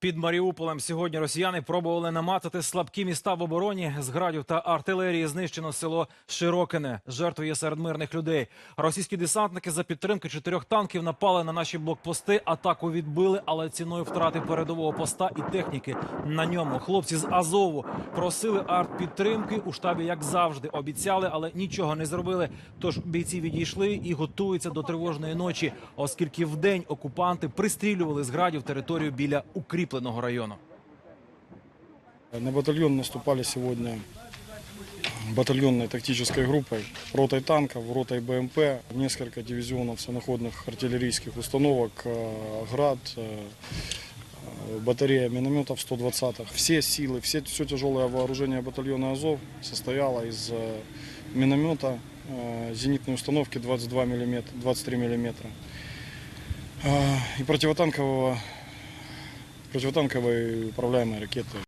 Під Маріуполем сьогодні росіяни пробували намацати слабкі міста в обороні. З градів та артилерії знищено село Широкине. Жертв є серед мирних людей. Російські десантники за підтримки чотирьох танків напали на наші блокпости. Атаку відбили, але ціною втрати передового поста і техніки на ньому. Хлопці з Азову просили артпідтримки у штабі, як завжди, обіцяли, але нічого не зробили. Тож бійці відійшли і готуються до тривожної ночі, оскільки вдень окупанти пристрілювали з градів територію біля укріпленого району. На батальон наступали сегодня батальонной тактической группой, ротой танков, ротой БМП, несколько дивизионов самоходных артиллерийских установок, э, ГРАД, э, э, батарея минометов 120-х. Все силы, все, все тяжелое вооружение батальона Азов состояло из э, миномета, э, зенитной установки 22 мм, 23 мм и противотанкового, противотанковой управляемой ракеты